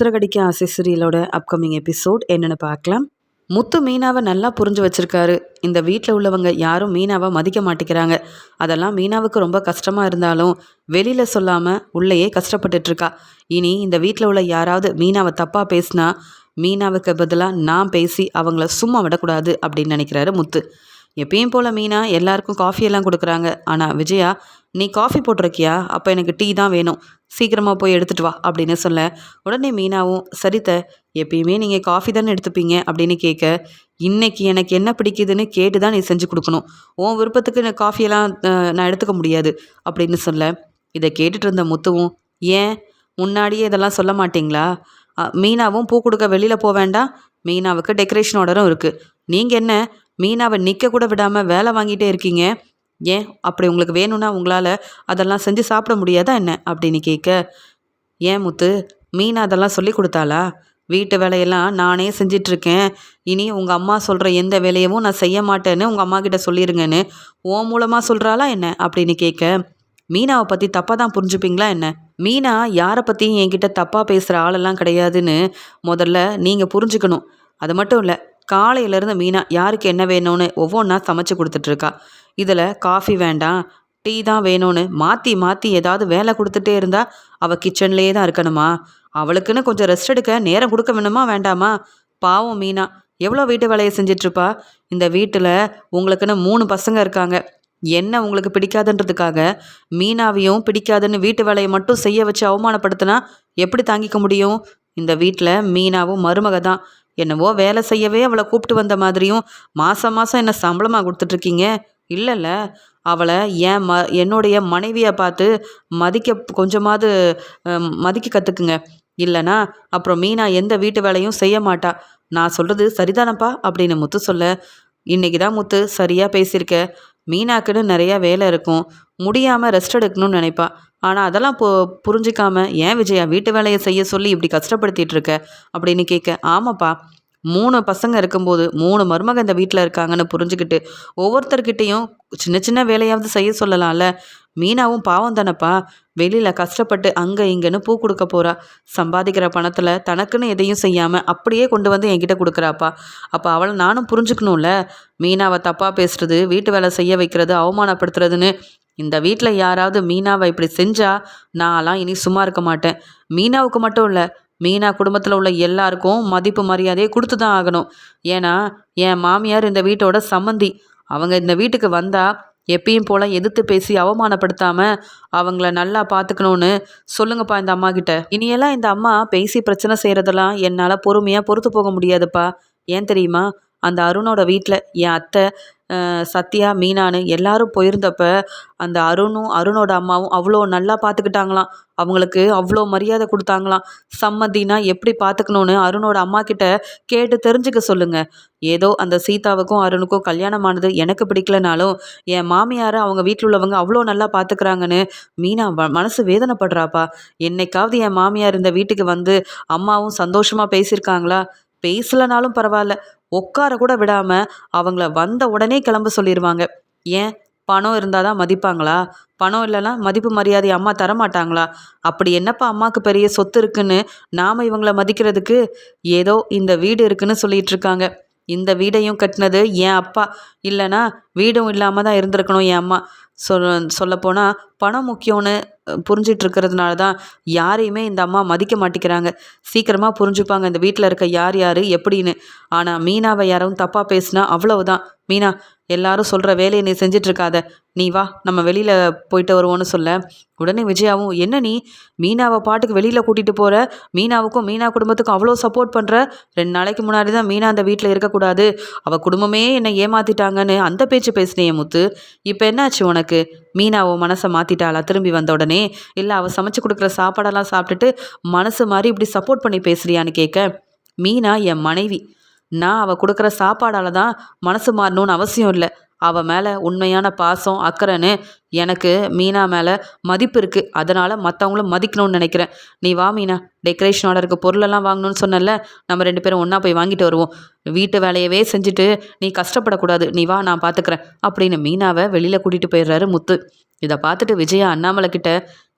சிறகடிக்க ஆசை சீரியலோட upcoming episode என்னென்னு பார்க்கலாம். முத்து மீனாவை நல்லா புரிஞ்சு வச்சுருக்காரு. இந்த வீட்டில் உள்ளவங்க யாரும் மீனாவை மதிக்க மாட்டேங்கிறாங்க. அதெல்லாம் மீனாவுக்கு ரொம்ப கஷ்டமாக இருந்தாலும் வெளியில் சொல்லாமல் உள்ளேயே கஷ்டப்பட்டுட்ருக்கா. இனி இந்த வீட்டில் உள்ள யாராவது மீனாவை தப்பாக பேசினா மீனாவுக்கு பதிலாக நான் பேசி அவங்கள சும்மா விடக்கூடாது அப்படின்னு நினைக்கிறாரு முத்து. எப்பயும் போல் மீனா எல்லாருக்கும் காஃபி எல்லாம் கொடுக்குறாங்க. ஆனால் விஜயா நீ காஃபி போட்டிருக்கியா? அப்போ எனக்கு டீ தான் வேணும். சீக்கிரமாக போய் எடுத்துகிட்டு வா அப்படின்னு சொல்ல உடனே மீனாவும் சரித்த எப்பயுமே நீங்கள் காஃபி தானே எடுத்துப்பீங்க? அப்படின்னு கேட்க இன்னைக்கு எனக்கு என்ன பிடிக்குதுன்னு கேட்டு தான் நீ செஞ்சு கொடுக்கணும். உன் விருப்பத்துக்கு நான் காஃபியெல்லாம் நான் எடுத்துக்க முடியாது அப்படின்னு சொல்ல இதை கேட்டுட்டு இருந்த முத்துவும் ஏன்? முன்னாடியே இதெல்லாம் சொல்ல மாட்டிங்களா? மீனாவும் பூ கொடுக்க வெளியில் போக வேண்டாம் மீனாவுக்கு டெக்கரேஷன் ஆர்டரும் இருக்குது நீங்கள் என்ன மீனாவை நிற்க கூட விடாமல் வேலை வாங்கிட்டே இருக்கீங்க. ஏன்? அப்படி உங்களுக்கு வேணும்னா உங்களால் அதெல்லாம் செஞ்சு சாப்பிட முடியாதா என்ன? அப்படின்னு கேட்க ஏன் முத்து? மீனா அதெல்லாம் சொல்லி கொடுத்தாளா? வீட்டு வேலையெல்லாம் நானே செஞ்சிட்ருக்கேன். இனி உங்கள் அம்மா சொல்கிற எந்த வேலையவும் நான் செய்ய மாட்டேன்னு உங்கள் அம்மா கிட்ட சொல்லிடுங்கன்னு ஓ மூலமாக சொல்கிறாளா என்ன? அப்படின்னு கேட்க மீனாவை பற்றி தப்பாக தான் புரிஞ்சுப்பீங்களா என்ன? மீனா யாரை பற்றியும் என்கிட்ட தப்பாக பேசுகிற ஆளெல்லாம் கிடையாதுன்னு முதல்ல நீங்கள் புரிஞ்சுக்கணும். அது மட்டும் இல்லை காலையிலேருந்து மீனா யாருக்கு என்ன வேணும்னு? ஒவ்வொன்றா சமைச்சு கொடுத்துட்ருக்கா. இதில் காஃபி வேண்டாம் டீ தான் வேணும்னு. மாற்றி மாற்றி ஏதாவது வேலை கொடுத்துட்டே இருந்தால் அவள் கிச்சன்லேயே தான் இருக்கணுமா? அவளுக்குன்னு கொஞ்சம் ரெஸ்ட் எடுக்க நேரம் கொடுக்க வேணுமா வேண்டாமா? பாவம் மீனா எவ்வளோ வீட்டு வேலையை செஞ்சிட்ருப்பா? இந்த வீட்டில் உங்களுக்குன்னு மூணு பசங்க இருக்காங்க. என்ன உங்களுக்கு பிடிக்காதுன்றதுக்காக மீனாவையும் பிடிக்காதுன்னு வீட்டு வேலையை மட்டும் செய்ய வச்சு அவமானப்படுத்தினா எப்படி தாங்கிக்க முடியும்? இந்த வீட்டில் மீனாவும் மருமக தான் என்னவோ வேலை செய்யவே அவளை கூப்பிட்டு வந்த மாதிரியும் மாதம் மாதம் என்ன சம்பளமாக கொடுத்துட்ருக்கீங்க? இல்லைல்ல. அவளை என் ம என்னுடைய மனைவியை பார்த்து மதிக்க கொஞ்சமாவது மதிக்க கற்றுக்குங்க இல்லைனா அப்புறம் மீனா எந்த வீட்டு வேலையும் செய்ய மாட்டா. நான் சொல்கிறது சரிதானப்பா? அப்படின்னு முத்து சொல்ல இன்றைக்கி தான் முத்து சரியாக பேசியிருக்க. மீனாக்குன்னு நிறையா வேலை இருக்கும். முடியாமல் ரெஸ்ட் எடுக்கணும்னு நினைப்பா. ஆனால் அதெல்லாம் பு புரிஞ்சிக்காம ஏன் விஜயா வீட்டு வேலையை செய்ய சொல்லி இப்படி கஷ்டப்படுத்திட்டு இருக்க? அப்படின்னு கேட்க ஆமாப்பா மூணு பசங்க இருக்கும்போது மூணு மருமக இந்த வீட்டில் இருக்காங்கன்னு புரிஞ்சுக்கிட்டு ஒவ்வொருத்தர்கிட்டையும் சின்ன சின்ன வேலையாவது செய்ய சொல்லலாம்ல. மீனாவும் பாவம் தானப்பா வெளியில் கஷ்டப்பட்டு அங்கே இங்கேன்னு பூ கொடுக்க போகிறா சம்பாதிக்கிற பணத்தில் தனக்குன்னு எதையும் செய்யாமல் அப்படியே கொண்டு வந்து என்கிட்ட கொடுக்குறாப்பா. அப்போ அவளை நானும் புரிஞ்சுக்கணும்ல. மீனாவை தப்பாக பேசுறது வீட்டு வேலை செய்ய வைக்கிறது அவமானப்படுத்துறதுன்னு இந்த வீட்டில் யாராவது மீனாவை இப்படி செஞ்சால் நான்லாம் இனி சும்மா இருக்க மாட்டேன். மீனாவுக்கு மட்டும் இல்லை மீனா குடும்பத்தில் உள்ள எல்லாருக்கும் மதிப்பு மரியாதையை கொடுத்து தான் ஆகணும். ஏன்னா என் மாமியார் இந்த வீட்டோட சம்மந்தி. அவங்க இந்த வீட்டுக்கு வந்தால் எப்பயும் போல் எதிர்த்து பேசி அவமானப்படுத்தாமல் அவங்கள நல்லா பார்த்துக்கணுன்னு சொல்லுங்கப்பா இந்த அம்மா கிட்ட. இனியெல்லாம் இந்த அம்மா பேசி பிரச்சனை செய்கிறதெல்லாம் என்னால் பொறுமையாக பொறுத்து போக முடியாதுப்பா. ஏன் தெரியுமா? அந்த அருணோட வீட்டில் என் அத்தை சத்யா மீனான்னு எல்லாரும் போயிருந்தப்ப அந்த அருணும் அருணோட அம்மாவும் அவ்வளோ நல்லா பார்த்துக்கிட்டாங்களாம் அவங்களுக்கு அவ்வளோ மரியாதை கொடுத்தாங்களாம். சம்மதினா எப்படி பார்த்துக்கணுன்னு அருணோட அம்மா கிட்ட கேட்டு தெரிஞ்சுக்க சொல்லுங்க. ஏதோ அந்த சீதாவுக்கும் அருணுக்கும் கல்யாணமானது எனக்கு பிடிக்கலனாலும் என் மாமியாரை அவங்க வீட்டில் உள்ளவங்க அவ்வளோ நல்லா பார்த்துக்கிறாங்கன்னு மீனா மனசு வேதனைப்படுறாப்பா. என்னைக்காவது என் மாமியார் இந்த வீட்டுக்கு வந்து அம்மாவும் சந்தோஷமாக பேசியிருக்காங்களா பேசலனாலும் பரவாயில்ல. உட்கார கூட விடாமல் அவங்கள வந்த உடனே கிளம்ப சொல்லிடுவாங்க ஏன்? பணம் இருந்தால் தான் மதிப்பாங்களா? பணம் இல்லைனா மதிப்பு மரியாதை அம்மா தரமாட்டாங்களா? அப்படி என்னப்பா அம்மாவுக்கு பெரிய சொத்து இருக்குன்னு நாம் இவங்கள மதிக்கிறதுக்கு? ஏதோ இந்த வீடு இருக்குன்னு சொல்லிகிட்டு இருக்காங்க. இந்த வீடையும் கட்டினது என் அப்பா. இல்லைனா வீடும் இல்லாமல் தான் இருந்திருக்கணும் என் அம்மா. சொல் சொல்லப்போனால் பணம் முக்கியம்னு புரிஞ்சிட்டு இருக்கிறதுனால தான் யாரையுமே இந்த அம்மா மதிக்க மாட்டேங்கிறாங்க சீக்கிரமாக புரிஞ்சுப்பாங்க இந்த வீட்டில் இருக்க யார் யார் எப்படின்னு. ஆனால் மீனாவை யாரும் தப்பாக பேசினா அவ்வளவுதான். மீனா எல்லாரும் சொல்கிற வேலையை நீ செஞ்சிட்ருக்காத நீ வா நம்ம வெளியில் போயிட்டு வருவோன்னு சொல்ல. உடனே விஜயாவும் என்ன நீ? மீனாவை பாட்டுக்கு வெளியில் கூட்டிகிட்டு போகிற மீனாவுக்கும் மீனா குடும்பத்துக்கும் அவ்வளோ சப்போர்ட் பண்ணுற ரெண்டு நாளைக்கு முன்னாடி தான் மீனா அந்த வீட்டில் இருக்கக்கூடாது. அவள் குடும்பமே என்னை ஏமாற்றிட்டாங்கன்னு அந்த பேச்சு பேசினேன் முத்து. இப்போ என்னாச்சு உனக்கு? மீனாவோ மனசை மாற்றிட்டாளா திரும்பி வந்த உடனே? இல்லை அவள் சமைச்சு கொடுக்குற சாப்பாடெல்லாம் சாப்பிட்டுட்டு மனசு மாதிரி இப்படி சப்போர்ட் பண்ணி பேசுறியான்னு கேட்க மீனா என் மனைவி நான் அவள் கொடுக்குற சாப்பாடால் தான் மனசு மாறணும்னு அவசியம் இல்லை. அவள் மேலே உண்மையான பாசம் அக்கறைன்னு எனக்கு மீனா மேலே மதிப்பு இருக்குது அதனால் மற்றவங்களும் மதிக்கணும்னு நினைக்கிறேன். நீ வா மீனா டெக்கரேஷன் ஆர்டருக்கு பொருளெல்லாம் வாங்கணும்னு சொன்னல நம்ம ரெண்டு பேரும் ஒன்றா போய் வாங்கிட்டு வருவோம். வீட்டு வேலையவே செஞ்சுட்டு நீ கஷ்டப்படக்கூடாது. நீ வா நான் பார்த்துக்கிறேன் அப்படின்னு மீனாவை வெளியில் கூட்டிகிட்டு போயிடுறாரு முத்து. இதை பார்த்துட்டு விஜயா அண்ணாமலை கிட்ட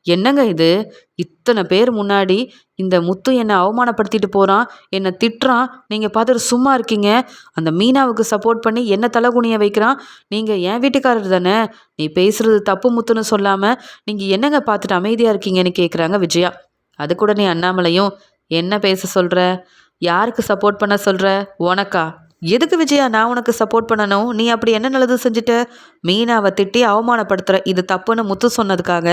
என்னங்க இது? இத்தனை பேர் முன்னாடி இந்த முத்து என்னை அவமானப்படுத்திட்டு போகிறான் என்னை திட்டுறான் நீங்கள் பார்த்துட்டு சும்மா இருக்கீங்க. அந்த மீனாவுக்கு சப்போர்ட் பண்ணி என்ன தலைகுனிய வைக்கிறான்? நீங்கள் என் வீட்டுக்காரர் தானே? நீ பேசுகிறது தப்பு முத்துன்னு சொல்லாமல் நீங்கள் என்னங்க பார்த்துட்டு அமைதியாக இருக்கீங்கன்னு கேட்குறாங்க விஜயா. அது கூட நீ அண்ணாமலையும் என்ன பேச சொல்கிற யாருக்கு சப்போர்ட் பண்ண சொல்கிற உனக்கா? எதுக்கு விஜயா நான் உனக்கு சப்போர்ட் பண்ணணும்? நீ அப்படி என்ன நல்லது செஞ்சுட்ட? மீனாவை திட்டி அவமானப்படுத்துகிற இது தப்புன்னு முத்து சொன்னதுக்காக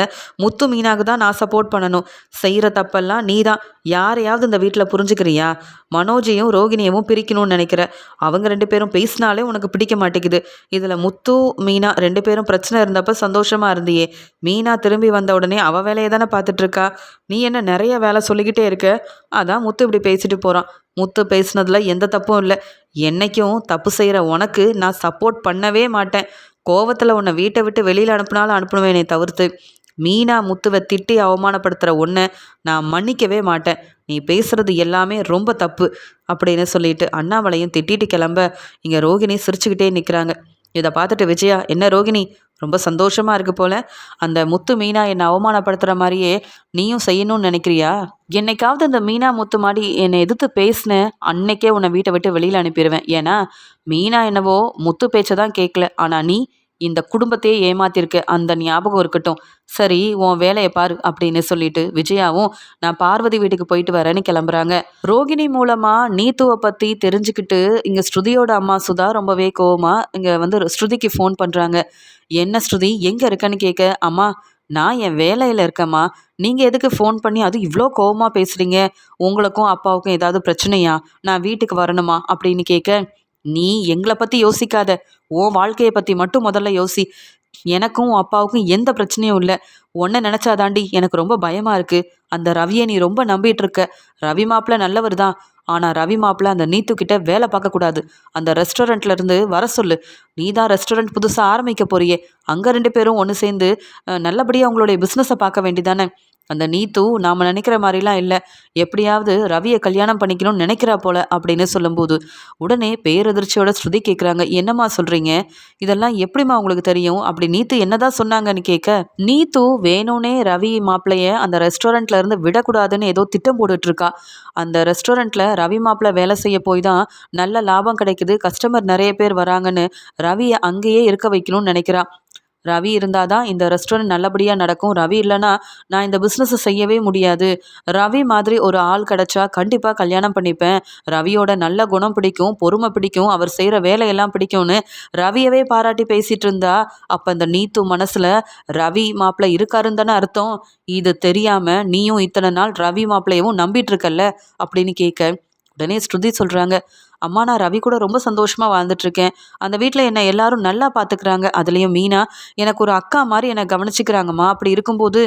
முத்து மீனாவுக்கு தான் நான் சப்போர்ட் பண்ணணும். செய்கிற தப்பெல்லாம் நீ தான் யாரையாவது இந்த வீட்டில் புரிஞ்சுக்கிறியா? மனோஜையும் ரோகிணியவும் பிரிக்கணும்னு நினைக்கிற. அவங்க ரெண்டு பேரும் பேசினாலே உனக்கு பிடிக்க மாட்டேங்குது. இதில் முத்து மீனா ரெண்டு பேரும் பிரச்சனை இருந்தப்ப சந்தோஷமாக இருந்தியே. மீனா திரும்பி வந்த உடனே அவள் வேலையை தானே பார்த்துட்ருக்கா நீ என்ன நிறைய வேலை சொல்லிக்கிட்டே இருக்க? அதான் முத்து இப்படி பேசிட்டு போகிறான் முத்து பேசுனதில் எந்த தப்பும் இல்லை. என்றைக்கும் தப்பு செய்கிற உனக்கு நான் சப்போர்ட் பண்ணவே மாட்டேன். கோவத்தில் உன்னை வீட்டை விட்டு வெளியில் அனுப்புனாலும் அனுப்புவேனே தவிர்த்து. மீனா முத்துவை திட்டி அவமானப்படுத்துகிற ஒன்றை நான் மன்னிக்கவே மாட்டேன். நீ பேசுகிறது எல்லாமே ரொம்ப தப்பு அப்படின்னு சொல்லிட்டு அண்ணாமலையும் திட்டிட்டு கிளம்ப இங்கே ரோகிணி சிரிச்சுக்கிட்டே நிற்கிறாங்க இதை பார்த்துட்டு விஜயா என்ன ரோகிணி? ரொம்ப சந்தோஷமாக இருக்கு போல. அந்த முத்து மீனா என்னை அவமானப்படுத்துகிற மாதிரியே நீயும் செய்யணும்னு நினைக்கிறியா? என்னைக்காவது அந்த மீனா முத்து மாடி என்னை எதிர்த்து பேசினேன் அன்னைக்கே உன்னை வீட்டை விட்டு வெளியில் அனுப்பிடுவேன் ஏன்னா மீனா என்னவோ முத்து பேச்சை தான் கேட்கல ஆனால் நீ இந்த குடும்பத்தையே ஏமாத்திருக்கு அந்த ஞாபகம் இருக்கட்டும். சரி உன் வேலையை பாரு அப்படின்னு சொல்லிட்டு விஜயாவும் நான் பார்வதி வீட்டுக்கு போயிட்டு வரேன்னு கிளம்புறாங்க. ரோகிணி மூலமா நீத்துவை பத்தி தெரிஞ்சுக்கிட்டு இங்க ஸ்ருதியோட அம்மா சுதா ரொம்பவே கோவமா இங்க வந்து ஸ்ருதிக்கு ஃபோன் பண்றாங்க. என்ன ஸ்ருதி எங்க இருக்கன்னு கேட்க அம்மா நான் என் வேலையில் இருக்கேம்மா. நீங்கள் எதுக்கு ஃபோன் பண்ணி அது இவ்வளோ கோவமாக பேசுகிறீங்க உங்களுக்கும் அப்பாவுக்கும் ஏதாவது பிரச்சனையா? நான் வீட்டுக்கு வரணுமா? அப்படின்னு கேட்க நீ எங்களை பற்றி யோசிக்காத. உன் வாழ்க்கையை பற்றி மட்டும் முதல்ல யோசி. எனக்கும் அப்பாவுக்கும் எந்த பிரச்சனையும் இல்லை. உன்னை நினச்சாதாண்டி எனக்கு ரொம்ப பயமாக இருக்குது அந்த ரவியை நீ ரொம்ப நம்பிட்டு இருக்க. ரவி மாப்பிள்ள நல்லவர் தான். ஆனால் ரவி மாப்பிள்ள அந்த நீத்து கிட்ட வேலை பார்க்கக்கூடாது அந்த ரெஸ்டாரண்ட்ல இருந்து வர சொல்லு. நீ தான் ரெஸ்டாரண்ட் புதுசாக ஆரம்பிக்க போறியே. அங்கே ரெண்டு பேரும் ஒன்று சேர்ந்து நல்லபடியாக உங்களுடைய பிஸ்னஸை பார்க்க வேண்டிதானே அந்த நீத்து நாம் நினைக்கிற மாதிரிலாம் இல்லை. எப்படியாவது ரவியை கல்யாணம் பண்ணிக்கணும்னு நினைக்கிறா போல அப்படின்னு சொல்லும்போது உடனே பேரதிர்ச்சியோட ஸ்ருதி கேட்குறாங்க என்னம்மா சொல்கிறீங்க இதெல்லாம் எப்படிம்மா உங்களுக்கு தெரியும்? அப்படி நீத்து என்னதான் சொன்னாங்கன்னு கேட்க நீத்து வேணும்னே ரவி மாப்பிள்ளைய அந்த ரெஸ்டாரண்ட்ல இருந்து விடக்கூடாதுன்னு ஏதோ திட்டம் போட்டுட்ருக்கா. அந்த ரெஸ்டாரண்ட்டில் ரவி மாப்பிள்ளை வேலை செய்ய போய் தான் நல்ல லாபம் கிடைக்குது. கஸ்டமர் நிறைய பேர் வராங்கன்னு ரவியை அங்கேயே இருக்க வைக்கணும்னு நினைக்கிறான் ரவி இருந்தால் தான் இந்த ரெஸ்டாரண்ட் நல்லபடியாக நடக்கும். ரவி இல்லைன்னா நான் இந்த பிஸ்னஸை செய்யவே முடியாது. ரவி மாதிரி ஒரு ஆள் கிடச்சா கண்டிப்பாக கல்யாணம் பண்ணிப்பேன். ரவியோட நல்ல குணம் பிடிக்கும் பொறுமை பிடிக்கும் அவர் செய்கிற வேலையெல்லாம் பிடிக்கும்னு ரவியவே பாராட்டி பேசிகிட்டு இருந்தா அப்போ இந்த நீத்து மனசில் ரவி மாப்பிள்ளை இருக்காருன்னு தானே அர்த்தம். இது தெரியாமல் நீயும் இத்தனை நாள் ரவி மாப்பிள்ளையவும் நம்பிட்டு இருக்கல்ல? அப்படின்னு கேட்க உடனே ஸ்ருதி சொல்கிறாங்க அம்மா நான் ரவி கூட ரொம்ப சந்தோஷமாக வாழ்ந்துட்டுருக்கேன். அந்த வீட்டில் என்னை எல்லாரும் நல்லா பார்த்துக்கிறாங்க அதுலேயும் மீனா. எனக்கு ஒரு அக்கா மாதிரி என்னை கவனிச்சிக்கிறாங்கம்மா. அப்படி இருக்கும்போது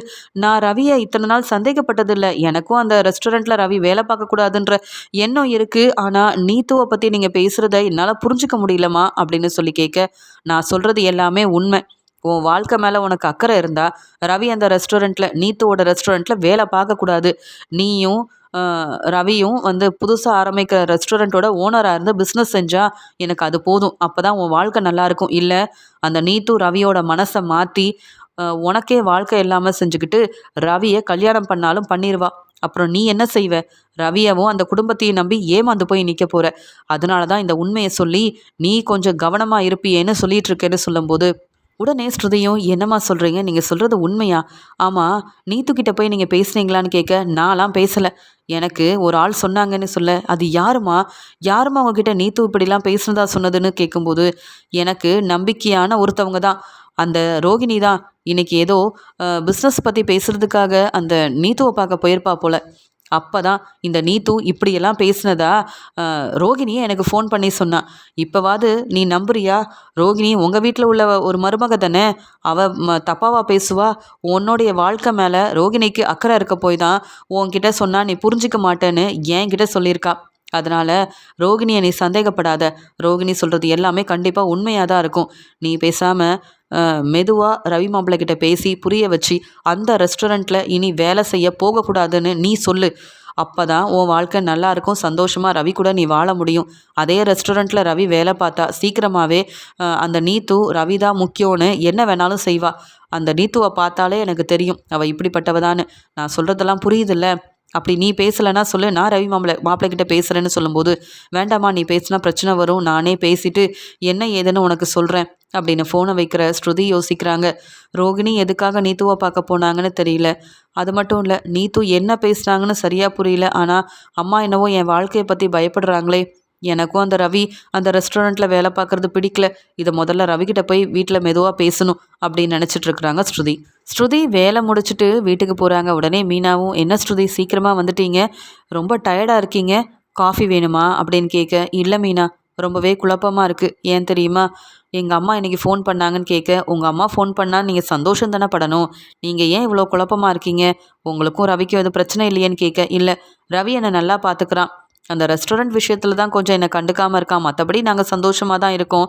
நான் ரவியை இத்தனை நாள் சந்தேகப்பட்டதில்லை. எனக்கும் அந்த ரெஸ்டாரண்ட்டில் ரவி வேலை பார்க்கக்கூடாதுன்ற எண்ணம் இருக்குது ஆனால் நீத்துவை பற்றி நீங்கள் பேசுகிறத என்னால் புரிஞ்சிக்க முடியலம்மா அப்படின்னு சொல்லி கேட்க நான் சொல்கிறது எல்லாமே உண்மை. உன் வாழ்க்கை மேலே உனக்கு அக்கறை இருந்தால் ரவி அந்த ரெஸ்டாரண்ட்டில் நீத்துவோட ரெஸ்டாரண்ட்டில் வேலை பார்க்கக்கூடாது. நீயும் ரவியும் வந்து புதுசாக ஆரம்பிக்கிற ரெஸ்டாரண்ட்டோட ஓனராக இருந்து பிஸ்னஸ் செஞ்சால் எனக்கு அது போதும். அப்போ தான் உன் வாழ்க்கை நல்லாயிருக்கும் இல்லை அந்த நீத்து ரவியோட மனசை மாற்றி உனக்கே வாழ்க்கை இல்லாமல் செஞ்சுக்கிட்டு ரவியை கல்யாணம் பண்ணாலும் பண்ணிடுவா அப்புறம் நீ என்ன செய்வ? ரவியவும் அந்த குடும்பத்தையும் நம்பி ஏமாந்து போய் நிற்க போகிற அதனால தான் இந்த உண்மையை சொல்லி நீ கொஞ்சம் கவனமாக இருப்பியேன்னு சொல்லிட்டு இருக்கேன்னு சொல்லும்போது உடனே ஸ்ருதியும் என்னம்மா சொல்கிறீங்க நீங்கள் சொல்கிறது உண்மையா? ஆமாம் நீத்துக்கிட்ட போய் நீங்கள் பேசுனீங்களான்னு கேட்க நான்லாம் பேசலை. எனக்கு ஒரு ஆள் சொன்னாங்கன்னு சொல்ல அது யாருமா யாருமா அவங்கக்கிட்ட நீத்து இப்படிலாம் பேசுனதா சொன்னதுன்னு கேட்கும்போது எனக்கு நம்பிக்கையான ஒருத்தவங்க தான். அந்த ரோகிணி தான். இன்னைக்கு ஏதோ பிஸ்னஸ் பற்றி பேசுகிறதுக்காக அந்த நீத்துவை பார்க்க போயிருப்பா போல். அப்போ தான் இந்த நீத்து இப்படியெல்லாம் பேசினதா? ரோகிணியே எனக்கு ஃபோன் பண்ணி சொன்னான் இப்போவாது நீ நம்புறியா? ரோகிணி உங்கள் வீட்டில் உள்ள ஒரு மருமக தானே? அவள் ம தப்பாவா பேசுவா? உன்னுடைய வாழ்க்கை மேலே ரோகிணிக்கு அக்கறை இருக்க போய் தான் உன்கிட்ட சொன்னால் நீ புரிஞ்சிக்க மாட்டேன்னு என்கிட்ட சொல்லியிருக்கா. அதனால் ரோகிணியை நீ சந்தேகப்படாத. ரோகிணி சொல்கிறது எல்லாமே கண்டிப்பாக உண்மையாக தான் இருக்கும். நீ பேசாமல் மெதுவாக ரவி மாப்பிள்ளை பேசி புரிய வச்சு அந்த ரெஸ்டாரண்ட்டில் இனி வேலை செய்ய போகக்கூடாதுன்னு நீ சொல்லு. அப்போ தான் உன் வாழ்க்கை நல்லா இருக்கும் சந்தோஷமாக ரவி கூட நீ வாழ முடியும். அதே ரெஸ்டாரண்ட்டில் ரவி வேலை பார்த்தா சீக்கிரமாகவே அந்த நீத்து ரவி தான் முக்கியம்னு என்ன வேணாலும் செய்வா. அந்த நீத்துவை பார்த்தாலே எனக்கு தெரியும் அவள் இப்படிப்பட்டவதான்னு நான் சொல்கிறதெல்லாம் புரியுதுல்ல? அப்படி நீ பேசலைன்னா சொல்லு நான் ரவி மாப்பிள மாப்பிள்ளைகிட்ட பேசுகிறேன்னு சொல்லும்போது வேண்டாமா நீ பேசினா பிரச்சனை வரும் நானே பேசிட்டு என்ன ஏதுன்னு உனக்கு சொல்கிறேன் அப்படின்னு ஃபோனை வைக்கிற ஸ்ருதி யோசிக்கிறாங்க. ரோகிணி எதுக்காக நீத்துவை பார்க்க போனாங்கன்னு தெரியல. அது மட்டும் இல்லை நீத்து என்ன பேசுனாங்கன்னு சரியாக புரியல. ஆனால் அம்மா என்னவோ என் வாழ்க்கையை பற்றி பயப்படுறாங்களே எனக்கும் அந்த ரவி அந்த ரெஸ்டாரண்ட்டில் வேலை பார்க்குறது பிடிக்கல. இதை முதல்ல ரவிக்கிட்ட போய் வீட்டில் மெதுவாக பேசணும் அப்படின்னு நினச்சிட்டு இருக்கிறாங்க ஸ்ருதி. ஸ்ருதி வேலை முடிச்சுட்டு வீட்டுக்கு போகிறாங்க உடனே மீனாவும் என்ன ஸ்ருதி சீக்கிரமாக வந்துட்டீங்க? ரொம்ப டயர்டாக இருக்கீங்க. காஃபி வேணுமா? அப்படின்னு கேட்க இல்லை மீனா ரொம்பவே குழப்பமாக இருக்குது ஏன் தெரியுமா? எங்கள் அம்மா இன்றைக்கி ஃபோன் பண்ணாங்கன்னு கேட்க உங்கள் அம்மா ஃபோன் பண்ணால் நீங்கள் சந்தோஷம் தானே படணும்? நீங்கள் ஏன் இவ்வளோ குழப்பமாக இருக்கீங்க? உங்களுக்கும் ரவிக்கும் எதுவும் பிரச்சனை இல்லையேன்னு கேட்க இல்லை ரவி என்னை நல்லா பார்த்துக்கிறான் அந்த ரெஸ்டாரண்ட் விஷயத்தில் தான் கொஞ்சம் என்னை கண்டுக்காமல் இருக்கான் மற்றபடி நாங்கள் சந்தோஷமாக தான் இருக்கோம்.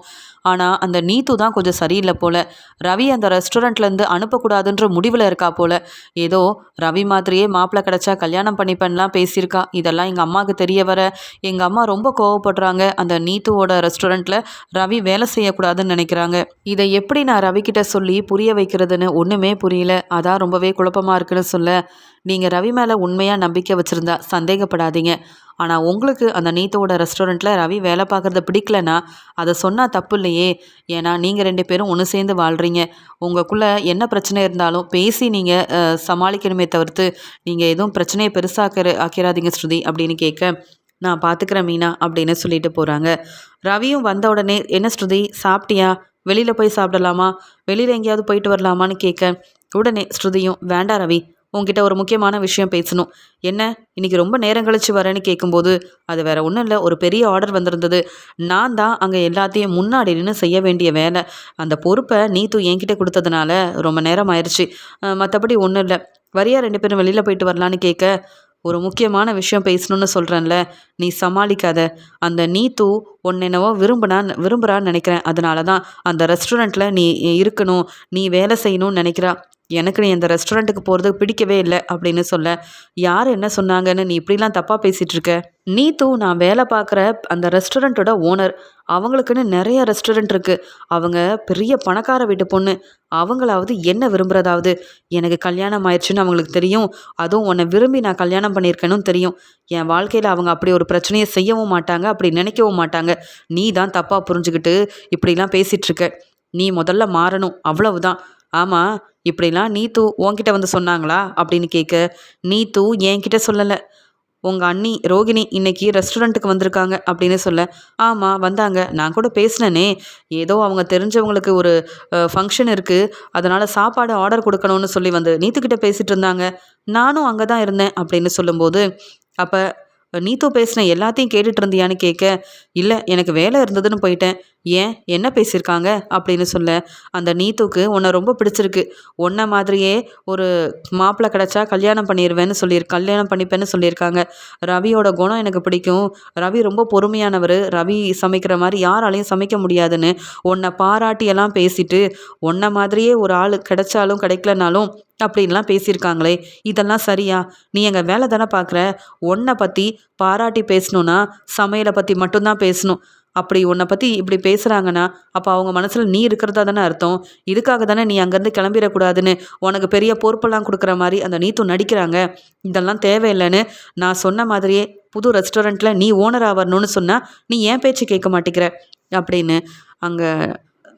ஆனால் அந்த நீத்து தான் கொஞ்சம் சரியில்லை போல். ரவி அந்த ரெஸ்டாரண்ட்லேருந்து அனுப்பக்கூடாதுன்ற முடிவில் இருக்கா போல். ஏதோ ரவி மாதிரியே மாப்பிள்ளை கிடச்சா கல்யாணம் பண்ணிப்பேன்லாம் பேசியிருக்கா. இதெல்லாம் எங்கள் அம்மாவுக்கு தெரிய வர. எங்கள் அம்மா ரொம்ப கோவப்படுறாங்க. அந்த நீத்துவோட ரெஸ்டாரண்ட்டில் ரவி வேலை செய்யக்கூடாதுன்னு நினைக்கிறாங்க. இதை எப்படி நான் ரவிக்கிட்ட சொல்லி புரிய வைக்கிறதுன்னு ஒன்றுமே புரியல. அதான் ரொம்பவே குழப்பமாக இருக்குன்னு சொல்ல. நீங்கள் ரவி மேலே உண்மையாக நம்பிக்கை வச்சுருந்தா சந்தேகப்படாதீங்க. ஆனால் உங்களுக்கு அந்த நீத்தோட ரெஸ்டாரண்ட்டில் ரவி வேலை பார்க்குறத பிடிக்கலனா அதை சொன்னால் தப்பு இல்லையே. ஏன்னா நீங்கள் ரெண்டு பேரும் ஒன்று சேர்ந்து வாழ்கிறீங்க உங்களுக்குள்ளே என்ன பிரச்சனை இருந்தாலும் பேசி நீங்கள் சமாளிக்கணுமே தவிர்த்து நீங்கள் எதுவும் பிரச்சனையை பெருசாக்கிற ஆக்கிறாதீங்க ஸ்ருதி அப்படின்னு கேட்க நான் பார்த்துக்கிறேன் மீனா அப்படின்னு சொல்லிட்டு போகிறாங்க ரவியும் வந்த உடனே என்ன ஸ்ருதி சாப்பிட்டியா? வெளியில் போய் சாப்பிடலாமா? வெளியில் எங்கேயாவது போயிட்டு வரலாமான்னு கேட்க உடனே ஸ்ருதியும் வேண்டாம் ரவி உங்ககிட்ட ஒரு முக்கியமான விஷயம் பேசணும். என்ன? இன்னைக்கு ரொம்ப நேரம் கழிச்சு வரேன்னு கேட்கும்போது அது வேற ஒன்றும் இல்லை. ஒரு பெரிய ஆர்டர் வந்திருந்தது. நான் தான் அங்கே எல்லாத்தையும் முன்னாடி நின்று செய்ய வேண்டிய வேலை. அந்த பொறுப்பை நீத்து என்கிட்ட கொடுத்ததுனால ரொம்ப நேரம் ஆயிடுச்சு மற்றபடி ஒன்றும் இல்லை. வரியா ரெண்டு பேரும் வெளியில் போயிட்டு வரலான்னு கேட்க ஒரு முக்கியமான விஷயம் பேசணும்னு சொல்கிறேன்ல நீ சமாளிக்காத. அந்த நீத்து ஒன்னென்னவோ விரும்புனா விரும்புகிறான்னு நினைக்கிறேன். அதனால தான் அந்த ரெஸ்டாரண்ட்டில் நீ இருக்கணும். நீ வேலை செய்யணும்னு நினைக்கிறா. எனக்கு நீ அந்த ரெஸ்டாரண்ட்டுக்கு போகிறது பிடிக்கவே இல்லை அப்படின்னு சொல்ல யார் என்ன சொன்னாங்கன்னு நீ இப்படிலாம் தப்பாக பேசிகிட்டு இருக்க? நீத்து நான் வேலை பார்க்குற அந்த ரெஸ்டாரண்ட்டோட ஓனர் அவங்களுக்குன்னு நிறைய ரெஸ்டாரண்ட் இருக்குது அவங்க பெரிய பணக்கார வீட்டு பொண்ணு. அவங்களாவது என்ன விரும்புகிறதாவது எனக்கு கல்யாணம் ஆயிடுச்சுன்னு அவங்களுக்கு தெரியும். அதுவும் உன்னை விரும்பி நான் கல்யாணம் பண்ணியிருக்கேன்னு தெரியும். என் வாழ்க்கையில் அவங்க அப்படி ஒரு பிரச்சனையை செய்யவும் மாட்டாங்க அப்படி நினைக்கவும் மாட்டாங்க. நீ தான் தப்பாக புரிஞ்சுக்கிட்டு இப்படிலாம் பேசிகிட்ருக்க நீ முதல்ல மாறணும். அவ்வளவுதான். ஆமாம் இப்படிலாம் நீத்து உன்கிட்ட வந்து சொன்னாங்களா? அப்படின்னு கேட்க நீத்து என்கிட்ட சொல்லலை. உங்கள் அண்ணி ரோகிணி இன்னைக்கு ரெஸ்டாரண்ட்டுக்கு வந்திருக்காங்க அப்படின்னு சொல்ல ஆமாம் வந்தாங்க. நான் கூட பேசினேனே. ஏதோ அவங்க தெரிஞ்சவங்களுக்கு ஒரு ஃபங்க்ஷன் இருக்குது அதனால் சாப்பாடு ஆர்டர் கொடுக்கணும்னு சொல்லி வந்து நீத்துக்கிட்ட பேசிகிட்டு இருந்தாங்க. நானும் அங்கே தான் இருந்தேன் அப்படின்னு சொல்லும்போது அப்போ நீத்து பேசின எல்லாத்தையும் கேட்டுட்டு இருந்தியான்னு கேட்க இல்லை எனக்கு வேலை இருந்ததுன்னு போயிட்டேன். ஏன்? என்ன பேசியிருக்காங்க? அப்படின்னு சொல்ல அந்த நீத்துக்கு உன்னை ரொம்ப பிடிச்சிருக்கு. உன்னை மாதிரியே ஒரு மாப்பிள்ளை கிடச்சா கல்யாணம் பண்ணிடுவேன்னு சொல்லியிரு கல்யாணம் பண்ணிப்பேன்னு சொல்லியிருக்காங்க. ரவியோட குணம் எனக்கு பிடிக்கும். ரவி ரொம்ப பொறுமையானவர். ரவி சமைக்கிற மாதிரி யாராலையும் சமைக்க முடியாதுன்னு உன்னை பாராட்டியெல்லாம் பேசிட்டு உன்னை மாதிரியே ஒரு ஆள் கிடைச்சாலும் கிடைக்கலனாலும் அப்படின்லாம் பேசியிருக்காங்களே. இதெல்லாம் சரியா? நீ எங்கள் வேலை தானே பார்க்குற? உன்னை பற்றி பாராட்டி பேசணுன்னா சமையலை பற்றி மட்டும்தான் பேசணும். அப்படி உன்னை பற்றி இப்படி பேசுகிறாங்கன்னா அப்போ அவங்க மனசில் நீ இருக்கிறதா தானே அர்த்தம். இதுக்காக தானே நீ அங்கேருந்து கிளம்பிடக்கூடாதுன்னு உனக்கு பெரிய பொறுப்பெல்லாம் கொடுக்குற மாதிரி அந்த நீத்தும் நடிக்கிறாங்க. இதெல்லாம் தேவையில்லைன்னு நான் சொன்ன மாதிரியே புது ரெஸ்டாரண்ட்டில் நீ ஓனராக ஆவரணும்னு சொன்னால் நீ ஏன் பேச்சு கேட்க மாட்டேங்கிற? அப்படின்னு அங்கே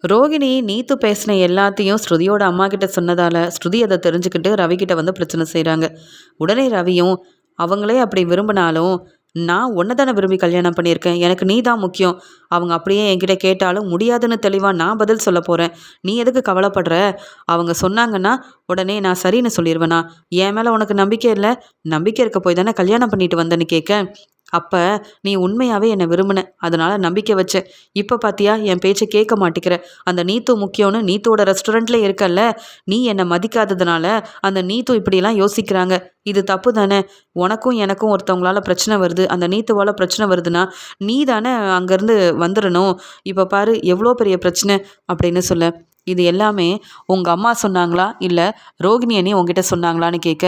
ரோகிணி நீத்து பேசின எல்லாத்தையும் ஸ்ருதியோட அம்மா கிட்ட சொன்னதால் ஸ்ருதி அதை தெரிஞ்சுக்கிட்டு ரவி கிட்ட வந்து பிரச்சனை செய்கிறாங்க உடனே ரவியும் அவங்களே அப்படி விரும்பினாலும் நான் ஒன்றை தானே விரும்பி கல்யாணம் பண்ணியிருக்கேன். எனக்கு நீ தான் முக்கியம். அவங்க அப்படியே என்கிட்ட கேட்டாலும் முடியாதுன்னு தெளிவாக நான் பதில் சொல்ல போகிறேன் நீ எதுக்கு கவலைப்படுற? அவங்க சொன்னாங்கன்னா உடனே நான் சரின்னு சொல்லிடுவேனா என் மேலே உனக்கு நம்பிக்கை இல்லை? நம்பிக்கை இருக்க போய் தானே கல்யாணம் பண்ணிட்டு வந்தேன்னு கேட்க? அப்போ நீ உண்மையாகவே என்னை விரும்பின. அதனால் நம்பிக்கை வச்ச. இப்போ பார்த்தியா என் பேச்சை கேட்க மாட்டேங்கிற. அந்த நீத்து முக்கியம்னு நீத்தோட ரெஸ்டாரண்ட்டில் இருக்கல்ல நீ என்னை மதிக்காததுனால அந்த நீத்து இப்படிலாம் யோசிக்கிறாங்க. இது தப்பு தானே? உனக்கும் எனக்கும் ஒருத்தவங்களால பிரச்சனை வருது. அந்த நீத்துவால் பிரச்சனை வருதுன்னா நீ தானே அங்கேருந்து வந்துடணும் இப்போ பாரு எவ்வளோ பெரிய பிரச்சனை அப்படின்னு சொல்ல. இது எல்லாமே உங்கள் அம்மா சொன்னாங்களா? இல்லை ரோகிணி அணி உங்ககிட்ட சொன்னாங்களான்னு கேட்க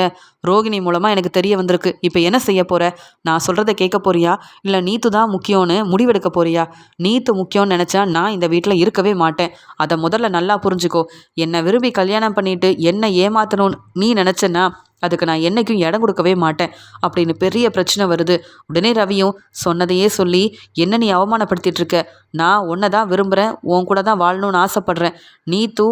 ரோகிணி மூலமாக எனக்கு தெரிய வந்திருக்கு. இப்போ என்ன செய்ய போகிற நான் சொல்கிறத கேட்க போறியா? இல்லை நீத்து தான் முக்கியம்னு முடிவெடுக்க போறியா? நீத்து முக்கியம்னு நினச்சா நான் இந்த வீட்டில் இருக்கவே மாட்டேன். அதை முதல்ல நல்லா புரிஞ்சுக்கோ. என்னை விரும்பி கல்யாணம் பண்ணிட்டு என்னை ஏமாத்தணும்னு நீ நினச்சேன்னா அதுக்கு நான் என்றைக்கும் இடம் கொடுக்கவே மாட்டேன் அப்படின்னு பெரிய பிரச்சனை வருது. உடனே ரவியும் சொன்னதையே சொல்லி என்ன நீ அவமானப்படுத்திட்டு இருக்க? நான் உன்னை தான் விரும்புகிறேன் உன் கூட தான் வாழணும்னு ஆசைப்பட்றேன். நீ தூ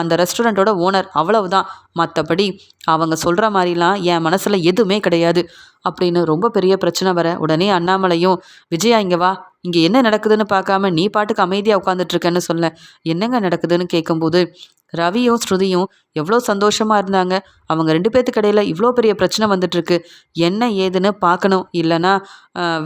அந்த ரெஸ்டாரண்ட்டோட ஓனர் அவ்வளவுதான். மற்றபடி அவங்க சொல்கிற மாதிரிலாம் என் மனசில் எதுவுமே கிடையாது. அப்படின்னு ரொம்ப பெரிய பிரச்சனை வர உடனே அண்ணாமலையும் விஜயா இங்கே வா. இங்கே என்ன நடக்குதுன்னு பார்க்காம நீ பாட்டுக்கு அமைதியாக உட்காந்துட்ருக்கேன்னு சொல்ல. என்னங்க நடக்குதுன்னு கேட்கும்போது ரவியும் ஸ்ருதியும் எவ்வளோ சந்தோஷமாக இருந்தாங்க. அவங்க ரெண்டு பேர்த்துக்கு இடையில இவ்வளோ பெரிய பிரச்சனை வந்துட்டுருக்கு. என்ன ஏதுன்னு பார்க்கணும். இல்லைன்னா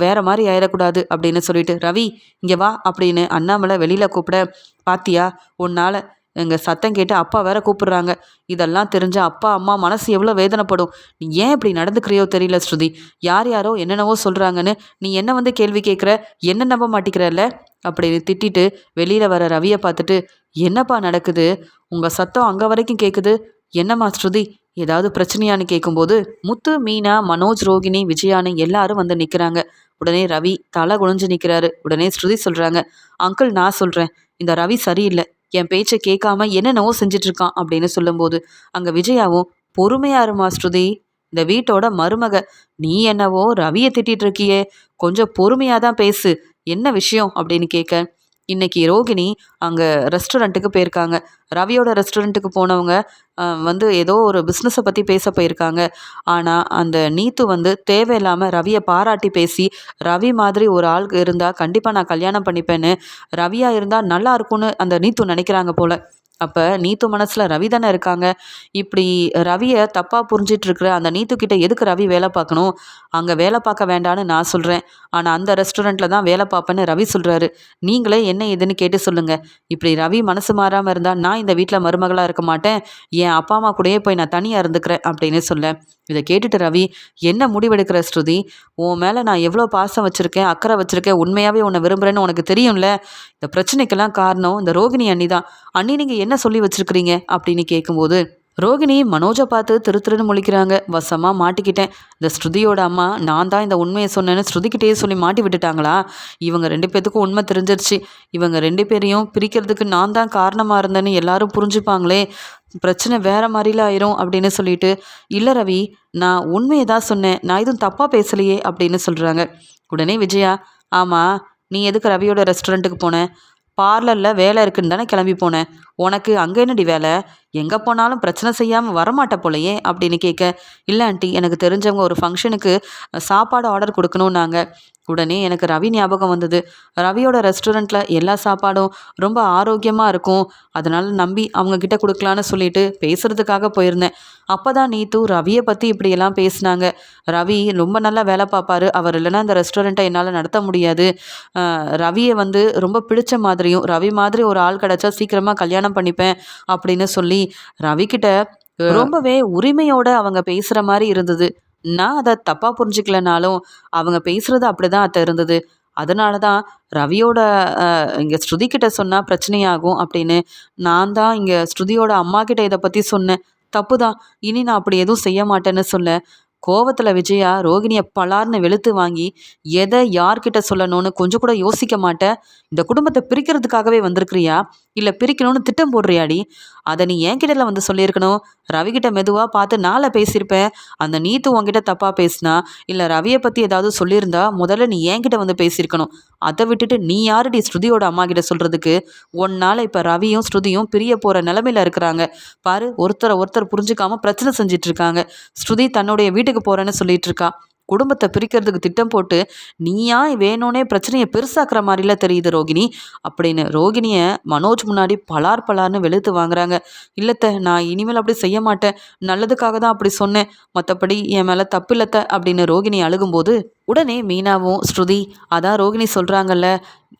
வேற மாதிரி ஆயிடக்கூடாது அப்படின்னு சொல்லிட்டு ரவி இங்கே வா அப்படின்னு அண்ணாமலை வெளியில் கூப்பிட பாத்தியா உன்னால் எங்கள் சத்தம் கேட்டு அப்பா வேற கூப்பிடுறாங்க. இதெல்லாம் தெரிஞ்ச அப்பா அம்மா மனசு எவ்வளோ வேதனைப்படும். நீ ஏன் இப்படி நடந்துக்கிறியோ தெரியல ஸ்ருதி. யார் யாரோ என்னென்னவோ சொல்கிறாங்கன்னு நீ என்ன வந்து கேள்வி கேட்குற? என்ன நம்ப மாட்டேங்கிறல்ல அப்படின்னு திட்டிட்டு வெளியில் வர ரவியை பார்த்துட்டு என்னப்பா நடக்குது? உங்கள் சத்தம் அங்கே வரைக்கும் கேட்குது என்னம்மா ஸ்ருதி? ஏதாவது பிரச்சனையான்னு கேட்கும்போது முத்து மீனா மனோஜ் ரோகிணி விஜயானு எல்லாரும் வந்து நிற்கிறாங்க உடனே ரவி தலை குனிஞ்சு நிற்கிறாரு உடனே ஸ்ருதி சொல்கிறாங்க அங்கிள் நான் சொல்கிறேன் இந்த ரவி சரியில்லை. என் பேச்சை கேட்காம என்னென்னவோ செஞ்சிட்ருக்கான் அப்படின்னு சொல்லும்போது அங்கே விஜயாவும் பொறுமையா இருமா ஸ்ருதி இந்த வீட்டோட மருமக நீ என்னவோ ரவியை திட்டிகிட்டு இருக்கியே கொஞ்சம் பொறுமையாக தான் பேசு என்ன விஷயம்? அப்படின்னு கேட்க இன்னைக்கு ரோகிணி அங்கே ரெஸ்டாரண்ட்டுக்கு போயிருக்காங்க. ரவியோட ரெஸ்டாரண்ட்டுக்கு போனவங்க வந்து ஏதோ ஒரு பிஸ்னஸை பற்றி பேச போயிருக்காங்க. ஆனால் அந்த நீத்து வந்து தேவையில்லாமல் ரவியை பாராட்டி பேசி ரவி மாதிரி ஒரு ஆள் இருந்தால் கண்டிப்பாக நான் கல்யாணம் பண்ணிப்பேன்னு ரவியாக இருந்தால் நல்லா இருக்கும்னு அந்த நீத்து நினைக்கிறாங்க போல். அப்போ நீத்து மனசில் ரவி தானே இருக்காங்க? இப்படி ரவியை தப்பாக புரிஞ்சிட்ருக்குற அந்த நீத்துக்கிட்ட எதுக்கு ரவி வேலை பார்க்கணும்? அங்கே வேலை பார்க்க வேண்டான்னு நான் சொல்கிறேன் ஆனால் அந்த ரெஸ்டாரண்ட்டில் தான் வேலை பார்ப்பேன்னு ரவி சொல்கிறாரு நீங்களே என்ன ஏதுன்னு கேட்டு சொல்லுங்கள் இப்படி ரவி மனசு மாறாமல் இருந்தால் நான் இந்த வீட்டில் மருமகளாக இருக்க மாட்டேன். என் அப்பா அம்மா கூடயே போய் நான் தனியாக இருந்துக்கிறேன் அப்படின்னு சொல்ல. இதை கேட்டுட்டு ரவி என்ன முடிவெடுக்கிற ஸ்ருதி? உன் மேலே நான் எவ்வளோ பாசம் வச்சுருக்கேன் அக்கறை வச்சுருக்கேன் உண்மையாகவே உன்னை விரும்புகிறேன்னு உனக்கு தெரியும்ல? இந்த பிரச்சனைக்கெல்லாம் காரணம் இந்த ரோகிணி அண்ணி தான் அண்ணி நீங்கள் என்ன என்ன சொல்லி வச்சுருக்கிறீங்க? அப்படின்னு கேட்கும்போது ரோகிணி மனோஜை பார்த்து திரு திருன்னு முழிக்கிறாங்க. வசமாக மாட்டிக்கிட்டேன். இந்த ஸ்ருதியோட அம்மா நான் தான் இந்த உண்மையை சொன்னேன்னு ஸ்ருதிக்கிட்டே சொல்லி மாட்டி விட்டுட்டாங்களா? இவங்க ரெண்டு பேர்த்துக்கும் உண்மை தெரிஞ்சிருச்சு. இவங்க ரெண்டு பேரையும் பிரிக்கிறதுக்கு நான் தான் காரணமாக இருந்தேன்னு எல்லாரும் புரிஞ்சுப்பாங்களே. பிரச்சனை வேற மாதிரிலாம் ஆயிரும் அப்படின்னு சொல்லிட்டு இல்லை ரவி நான் உண்மையை தான் சொன்னேன். நான் எதுவும் தப்பாக பேசலையே அப்படின்னு சொல்கிறாங்க உடனே விஜயா ஆமாம் நீ எதுக்கு ரவியோட ரெஸ்டாரண்ட்டுக்கு போனேன் பார்லரில் வேலை இருக்குன்னு தானே கிளம்பி போனேன். உனக்கு அங்கே என்னடி வேலை? எங்கே போனாலும் பிரச்சனை செய்யாமல் வரமாட்ட போலையே அப்படின்னு கேட்க இல்லை ஆண்டி எனக்கு தெரிஞ்சவங்க ஒரு ஃபங்க்ஷனுக்கு சாப்பாடு ஆர்டர் கொடுக்கணுன்னாங்க உடனே எனக்கு ரவி ஞாபகம் வந்தது. ரவியோட ரெஸ்டாரண்ட்டில் எல்லா சாப்பாடும் ரொம்ப ஆரோக்கியமாக இருக்கும். அதனால் நம்பி அவங்க கிட்ட கொடுக்கலான்னு சொல்லிட்டு பேசுகிறதுக்காக போயிருந்தேன். அப்போ தான் நீத்து ரவியை பற்றி இப்படியெல்லாம் பேசினாங்க. ரவி ரொம்ப நல்லா வேலை பார்ப்பாரு. அவர் இல்லைன்னா அந்த ரெஸ்டாரண்ட்டை என்னால் நடத்த முடியாது. ரவியை வந்து ரொம்ப பிடிச்ச மாதிரியும் ரவி மாதிரி ஒரு ஆள் கிடச்சா சீக்கிரமாக கல்யாணம் பண்ணிப்பேன் அப்படின்னு சொல்லி ரவிக்கிட்ட ரொம்பவே உரிமையோட அவங்க பேசுகிற மாதிரி இருந்தது. நான் அதை தப்பாக புரிஞ்சுக்கலனாலும் அவங்க பேசுகிறது அப்படி தான் அத்தை இருந்தது. அதனால தான் ரவியோட இங்கே ஸ்ருதிக்கிட்ட சொன்னால் பிரச்சனையாகும் அப்படின்னு நான் தான் இங்கே ஸ்ருதியோட அம்மா கிட்ட இதை பற்றி சொன்னேன். தப்பு தான் இனி நான் அப்படி எதுவும் செய்ய மாட்டேன்னு சொல்ல. கோவத்தில் விஜயா ரோகிணியை பலார்னு வெளுத்து வாங்கி எதை யார்கிட்ட சொல்லணும்னு கொஞ்சம் கூட யோசிக்க மாட்டேன். இந்த குடும்பத்தை பிரிக்கிறதுக்காகவே வந்திருக்கிறியா? இல்லை பிரிக்கணும்னு திட்டம் போடுறியாடி? அதை நீ என்கிட்ட வந்து சொல்லியிருக்கணும். ரவிக்கிட்ட மெதுவாக பார்த்து நாளை பேசியிருப்பேன் அந்த நீத்து உங்ககிட்ட தப்பாக பேசினா இல்லை ரவியை பற்றி ஏதாவது சொல்லியிருந்தா முதல்ல நீ என்கிட்ட வந்து பேசியிருக்கணும். அதை விட்டுட்டு நீ யாருடி ஸ்ருதியோட அம்மா கிட்ட சொல்கிறதுக்கு ஒன்னால் இப்போ ரவியும் ஸ்ருதியும் பிரிய போகிற நிலமையில இருக்கிறாங்க. பாரு ஒருத்தரை ஒருத்தர் புரிஞ்சுக்காம பிரச்சனை செஞ்சிட்ருக்காங்க ஸ்ருதி தன்னுடைய வீட்டுக்கு போகிறேன்னு சொல்லிட்டு இருக்கா. குடும்பத்தை பிரிக்கிறதுக்கு திட்டம் போட்டு நீயா வேணும்னே பிரச்சனையை பெருசாக்குற மாதிரிலாம் தெரியுது ரோகிணி அப்படின்னு ரோகிணியை மனோஜ் முன்னாடி பலார் பலார்னு வெளுத்து வாங்குறாங்க. இல்லத்த நான் இனிமேல் அப்படி செய்ய மாட்டேன். நல்லதுக்காக தான் அப்படி சொன்னேன். மற்றபடி என் மேலே தப்பு இல்லத்த அப்படின்னு ரோகிணி அழுகும்போது உடனே மீனாவும் ஸ்ருதி அதான் ரோகிணி சொல்கிறாங்கல்ல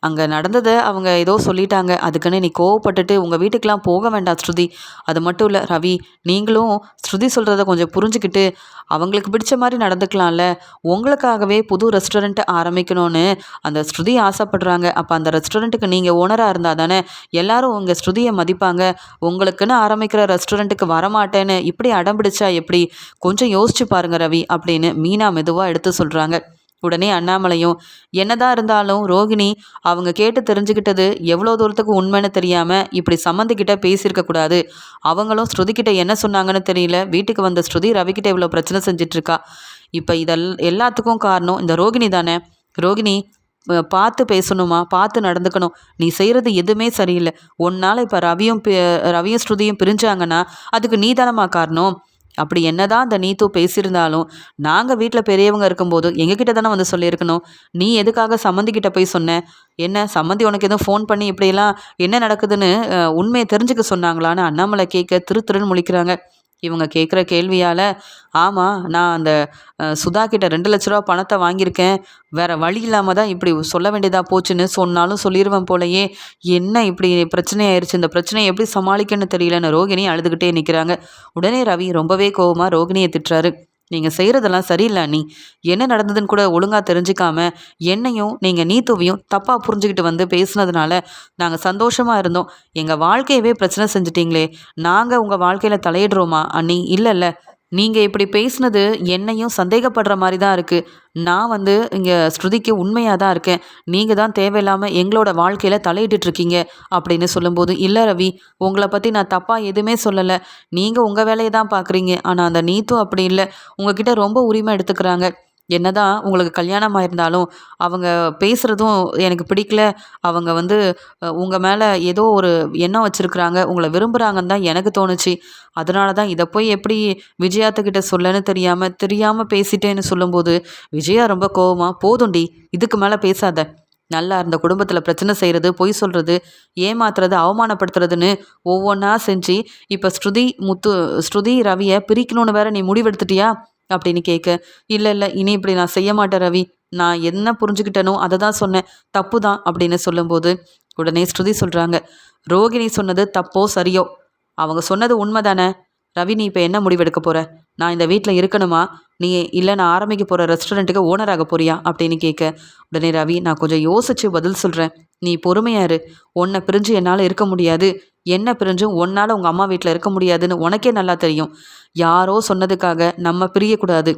அங்கே நடந்ததை அவங்க ஏதோ சொல்லிட்டாங்க. அதுக்குன்னு நீ கோவப்பட்டுட்டு உங்கள் வீட்டுக்கெலாம் போக வேண்டாம் ஸ்ருதி. அது மட்டும் இல்லை ரவி நீங்களும் ஸ்ருதி சொல்கிறத கொஞ்சம் புரிஞ்சுக்கிட்டு அவங்களுக்கு பிடிச்ச மாதிரி நடந்துக்கலாம்ல. உங்களுக்காகவே புது ரெஸ்டாரண்ட்டை ஆரம்பிக்கணும்னு அந்த ஸ்ருதி ஆசைப்படுறாங்க. அப்போ அந்த ரெஸ்டாரண்ட்டுக்கு நீங்கள் ஓனராக இருந்தால் தானே எல்லாரும் உங்கள் ஸ்ருதியை மதிப்பாங்க. உங்களுக்குன்னு ஆரம்பிக்கிற ரெஸ்டாரண்ட்டுக்கு வரமாட்டேன்னு இப்படி அடம் பிடிச்சா எப்படி? கொஞ்சம் யோசிச்சு பாருங்க ரவி அப்படின்னு மீனா மெதுவாக எடுத்து சொல்கிறாங்க உடனே அண்ணாமலையும் என்னதான் இருந்தாலும் ரோகிணி அவங்க கேட்டு தெரிஞ்சுக்கிட்டது எவ்வளோ தூரத்துக்கு உண்மைன்னு தெரியாமல் இப்படி சம்மந்திக்கிட்ட பேசியிருக்கக்கூடாது அவங்களும் ஸ்ருதிக்கிட்ட என்ன சொன்னாங்கன்னு தெரியல. வீட்டுக்கு வந்த ஸ்ருதி ரவிக்கிட்ட இவ்வளோ பிரச்சனை செஞ்சிட்ருக்கா. இப்போ இதெல் எல்லாத்துக்கும் காரணம் இந்த ரோகிணி தானே. ரோகிணி பார்த்து பேசணுமா? பார்த்து நடந்துக்கணும். நீ செய்கிறது எதுவுமே சரியில்லை. ஒன்னால் இப்போ ரவியும் ரவியும் ஸ்ருதியும் பிரிஞ்சாங்கன்னா அதுக்கு நீ தானம்மா காரணம்? அப்படி என்னதான் அந்த நீத்து பேசியிருந்தாலும் நாங்கள் வீட்டில் பெரியவங்க இருக்கும்போது எங்ககிட்ட தானே வந்து சொல்லியிருக்கணும். நீ எதுக்காக சம்மந்திக்கிட்ட போய் சொன்ன? என்ன சம்மந்தி உனக்கு எதுவும் ஃபோன் பண்ணி இப்படியெல்லாம் என்ன நடக்குதுன்னு உண்மையை தெரிஞ்சுக்க சொன்னாங்களான்னு அண்ணாமலை கேட்க திரு திருன்னு முழிக்கிறாங்க. இவங்க கேட்குற கேள்வியால் ஆமாம் நான் அந்த சுதா கிட்ட ரெண்டு லட்ச ரூபா பணத்தை வாங்கியிருக்கேன். வேறு வழி இல்லாமல் தான் இப்படி சொல்ல வேண்டியதாக போச்சுன்னு சொன்னாலும் சொல்லிடுவேன் போலையே. என்ன இப்படி பிரச்சனை ஆயிடுச்சு இந்த பிரச்சனையை எப்படி சமாளிக்கணும்னு தெரியலன்னு ரோகிணி அழுதுகிட்டே நிற்கிறாங்க உடனே ரவி ரொம்பவே கோவமாக ரோகிணியை திட்டுறாரு. நீங்கள் செய்கிறதெல்லாம் சரியில்லை நீ என்ன நடந்ததுன்னு கூட ஒழுங்காக தெரிஞ்சிக்காம என்னையும் நீங்கள் நீத்துவையும் தப்பாக புரிஞ்சுக்கிட்டு வந்து பேசுனதுனால நாங்கள் சந்தோஷமாக இருந்தோம். எங்கள் வாழ்க்கையவே பிரச்சனை செஞ்சிட்டிங்களே. நாங்கள் உங்கள் வாழ்க்கையில் தலையிடுறோமா? அண்ணி இல்லைல்ல. நீங்கள் இப்படி பேசுனது என்னையும் சந்தேகப்படுற மாதிரி தான் இருக்குது நான் வந்து இங்கே ஸ்ருதிக்கு உண்மையாக தான் இருக்கேன். நீங்கள் தான் தேவையில்லாமல் எங்களோட வாழ்க்கையில் தலையிட்டுருக்கீங்க அப்படின்னு சொல்லும்போது இல்லை ரவி உங்களை பற்றி நான் தப்பாக எதுவுமே சொல்லலை. நீங்கள் உங்கள் வேலையை தான் பார்க்குறீங்க ஆனால் அந்த நீத்தும் அப்படி இல்லை. உங்ககிட்ட ரொம்ப உரிமை எடுத்துக்கிறாங்க. என்னதான் உங்களுக்கு கல்யாணம் ஆயிருந்தாலும் அவங்க பேசுகிறதும் எனக்கு பிடிக்கல. அவங்க வந்து உங்கள் மேலே ஏதோ ஒரு எண்ணம் வச்சுருக்குறாங்க. உங்களை விரும்புகிறாங்கன்னு தான் எனக்கு தோணுச்சு. அதனால தான் இதை போய் எப்படி விஜயாத்துக்கிட்ட சொல்லன்னு தெரியாமல் தெரியாமல் பேசிட்டேன்னு சொல்லும்போது விஜயா ரொம்ப கோவமாக போதும்டி இதுக்கு மேலே பேசாத. நல்லா இருந்த குடும்பத்தில் பிரச்சனை செய்கிறது பொய் சொல்கிறது ஏமாத்துறது அவமானப்படுத்துறதுன்னு ஒவ்வொன்றா செஞ்சு இப்போ ஸ்ருதி முத்து ஸ்ருதி ரவியை பிரிக்கணும்னு வேற நீ முடிவெடுத்துட்டியா? அப்படின்னு கேட்க இல்லை இல்லை இனி இப்படி நான் செய்ய மாட்டேன் ரவி. நான் என்ன புரிஞ்சுக்கிட்டனோ அதை தான் சொன்னேன். தப்பு தான் அப்படின்னு சொல்லும்போது உடனே ஸ்ருதி சொல்கிறாங்க ரோகிணி சொன்னது தப்போ சரியோ? அவங்க சொன்னது உண்மை தானே ரவி நீ இப்போ என்ன முடிவெடுக்க போகிற நான் இந்த வீட்டில் இருக்கணுமா? நீ இல்லை நான் ஆரம்பிக்க போகிற ரெஸ்டாரண்ட்டுக்கு ஓனராக போறியா? அப்படின்னு கேட்க உடனே ரவி நான் கொஞ்சம் யோசித்து பதில் சொல்கிறேன் நீ பொறுமையாரு உன்னை பிரிஞ்சு என்னால் இருக்க முடியாது. என்ன பிரிஞ்சும் ஒன்னால் உங்கள் அம்மா வீட்டில் இருக்க முடியாதுன்னு உனக்கே நல்லா தெரியும். யாரோ சொன்னதுக்காக நம்ம பிரியக்கூடாது.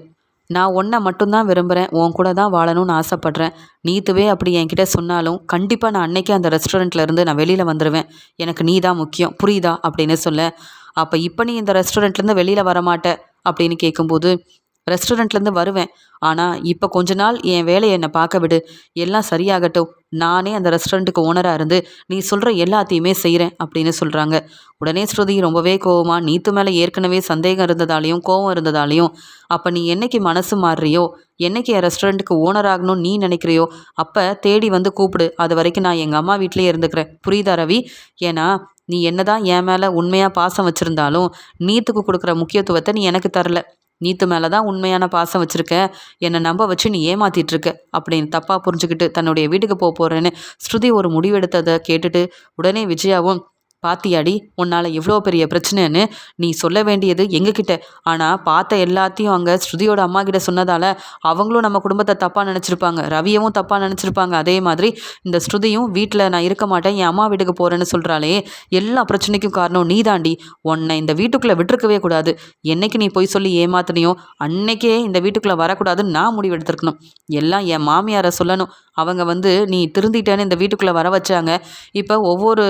நான் ஒன்றை மட்டும்தான் விரும்புகிறேன் உன் கூட தான் வாழணும்னு ஆசைப்பட்றேன். நீத்துவே அப்படி என்கிட்ட சொன்னாலும் கண்டிப்பாக நான் அன்னைக்கே அந்த ரெஸ்டாரண்ட்லேருந்து நான் வெளியில் வந்துடுவேன் எனக்கு நீ தான் முக்கியம். புரியுதா? அப்படின்னு சொல்ல அப்போ இப்போ நீ இந்த ரெஸ்டாரண்ட்லேருந்து வெளியில் வரமாட்ட? அப்படின்னு கேட்கும்போது ரெஸ்டாரண்ட்லேருந்து வருவேன். ஆனால் இப்போ கொஞ்ச நாள் என் வேலையை என்னை பார்க்க விடு. எல்லாம் சரியாகட்டும். நானே அந்த ரெஸ்டாரண்ட்டுக்கு ஓனராக இருந்து நீ சொல்கிற எல்லாத்தையுமே செய்கிறேன் அப்படின்னு சொல்கிறாங்க உடனே ஸ்ருதி ரொம்பவே கோவமாக நீத்து மேலே ஏற்கனவே சந்தேகம் இருந்ததாலையும் கோவம் இருந்ததாலையும் அப்போ நீ என்னைக்கு மனசு மாறுறியோ? என்னைக்கு என் ரெஸ்டாரண்ட்டுக்கு ஓனர் ஆகணும்னு நீ நினைக்கிறியோ? அப்போ தேடி வந்து கூப்பிடு. அது வரைக்கும் நான் எங்கள் அம்மா வீட்டிலேயே இருந்துக்கிறேன். புரியுதா ரவி? ஏன்னா நீ என்னதான் என் மேலே உண்மையாக பாசம் வச்சுருந்தாலும் நீத்துக்கு கொடுக்குற முக்கியத்துவத்தை நீ எனக்கு தரல. நீத்து மேலே தான் உண்மையான பாசம் வச்சுருக்க. என்னை நம்ப வச்சு நீ ஏமாத்திட்டு இருக்க அப்படின்னு தப்பாக புரிஞ்சுக்கிட்டு தன்னுடைய வீட்டுக்கு போக போகிறேன்னு ஸ்ருதி ஒரு முடிவெடுத்ததை கேட்டுட்டு உடனே விஜயாவும் பாத்தியாடி உன்னால் எவ்வளோ பெரிய பிரச்சனைன்னு நீ சொல்ல வேண்டியது எங்ககிட்ட. ஆனால் பார்த்த எல்லாத்தையும் அங்கே ஸ்ருதியோட அம்மா கிட்ட சொன்னதால் அவங்களும் நம்ம குடும்பத்தை தப்பாக நினச்சிருப்பாங்க. ரவியவும் தப்பாக நினச்சிருப்பாங்க. அதே மாதிரி இந்த ஸ்ருதியும் வீட்டில் நான் இருக்க மாட்டேன் என் அம்மா வீட்டுக்கு போகிறேன்னு சொல்கிறாளே எல்லா பிரச்சனைக்கும் காரணம் நீ தாண்டி உன்னை இந்த வீட்டுக்குள்ளே விட்டுருக்கவே கூடாது. என்னைக்கு நீ போய் சொல்லி ஏமாத்தினியோ அன்னைக்கே இந்த வீட்டுக்குள்ளே வரக்கூடாதுன்னு நான் முடிவெடுத்துருக்கணும். எல்லாம் என் மாமியாரை சொல்லணும். அவங்க வந்து நீ திருந்திட்டேன்னு இந்த வீட்டுக்குள்ளே வர வச்சாங்க. இப்போ ஒவ்வொரு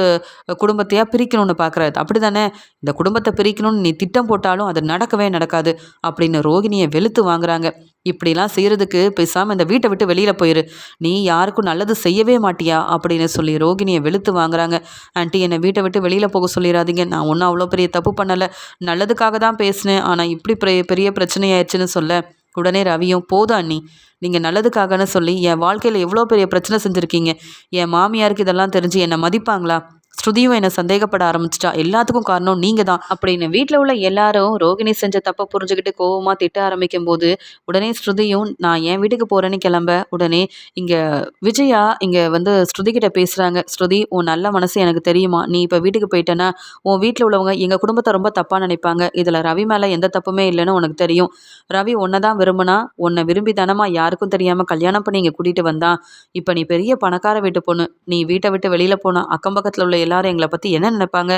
குடும்பத்தையாக பிரிக்கணும்னு பார்க்குறது அப்படி தானே இந்த குடும்பத்தை பிரிக்கணும்னு நீ திட்டம் போட்டாலும் அது நடக்கவே நடக்காது அப்படின்னு ரோகிணியை வெளுத்து வாங்குறாங்க. இப்படிலாம் செய்கிறதுக்கு பேசாமல் இந்த வீட்டை விட்டு வெளியில் போயிரு. நீ யாருக்கும் நல்லது செய்யவே மாட்டியா? அப்படின்னு சொல்லி ரோகிணியை வெளுத்து வாங்குறாங்க. ஆண்டி என்னை வீட்டை விட்டு வெளியில் போக சொல்லிடாதீங்க நான் ஒன்றும் அவ்வளோ பெரிய தப்பு பண்ணலை. நல்லதுக்காக தான் பேசினேன். ஆனால் இப்படி பெரிய பெரிய பிரச்சனையாயிடுச்சுன்னு சொல்ல. உடனே ரவியும் போதும் அண்ணி நீங்கள் நல்லதுக்காகன்னு சொல்லி என் வாழ்க்கையில் எவ்வளோ பெரிய பிரச்சனை செஞ்சுருக்கீங்க? என் மாமியாருக்கு இதெல்லாம் தெரிஞ்சு என்னை மதிப்பாங்களா? ஸ்ருதியும் என்னை சந்தேகப்பட ஆரம்பிச்சிட்டா. எல்லாத்துக்கும் காரணம் நீங்கள் தான் அப்படின்னு வீட்டில் உள்ள எல்லாரும் ரோகிணி செஞ்ச தப்பை புரிஞ்சுக்கிட்டு கோவமாக திட்ட ஆரம்பிக்கும் போது உடனே ஸ்ருதியும் நான் என் வீட்டுக்கு போகிறேன்னு கிளம்ப. உடனே இங்கே விஜயா இங்கே வந்து ஸ்ருதி கிட்ட பேசுகிறாங்க ஸ்ருதி உன் நல்ல மனசு எனக்கு தெரியுமா? நீ இப்போ வீட்டுக்கு போயிட்டேன்னா உன் வீட்டில் உள்ளவங்க எங்கள் குடும்பத்தை ரொம்ப தப்பாக நினைப்பாங்க. இதில் ரவி மேலே எந்த தப்புமே இல்லைன்னு உனக்கு தெரியும். ரவி உன்னை தான் விரும்பினா உன்னை விரும்பி தானமா யாருக்கும் தெரியாமல் கல்யாணம் பண்ணி இங்கே கூட்டிகிட்டு வந்தான். இப்போ நீ பெரிய பணக்கார வீட்டு பொண்ணு. நீ வீட்டை விட்டு வெளியில் போனால் அக்கம் பக்கத்தில் உள்ள எல்லாரும் எங்களை பற்றி என்ன நினைப்பாங்க?